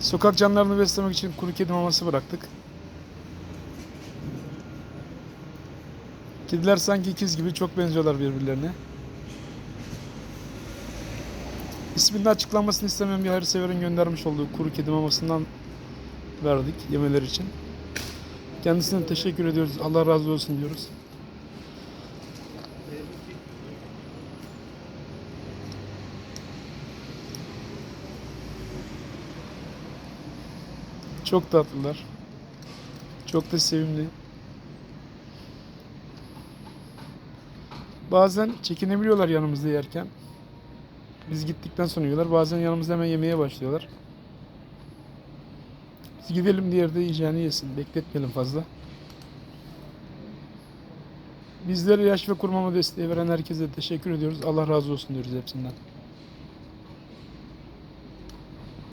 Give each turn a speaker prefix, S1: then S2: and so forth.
S1: Sokak canlarını beslemek için kuru kedi maması bıraktık. Kediler sanki ikiz gibi çok benziyorlar birbirlerine. İsminin açıklanmasını istemeyen bir hayırseverin göndermiş olduğu kuru kedi mamasından verdik yemeler için. Kendisine teşekkür ediyoruz. Allah razı olsun diyoruz. Çok tatlılar. Çok da sevimli. Bazen çekinebiliyorlar yanımızda yerken. Biz gittikten sonra yiyorlar. Bazen yanımızda hemen yemeye başlıyorlar. Biz gidelim diğer de yiyeceğini yesin. Bekletmeyelim fazla. Bizlere yaş ve kurmama desteği veren herkese teşekkür ediyoruz. Allah razı olsun diyoruz hepsinden.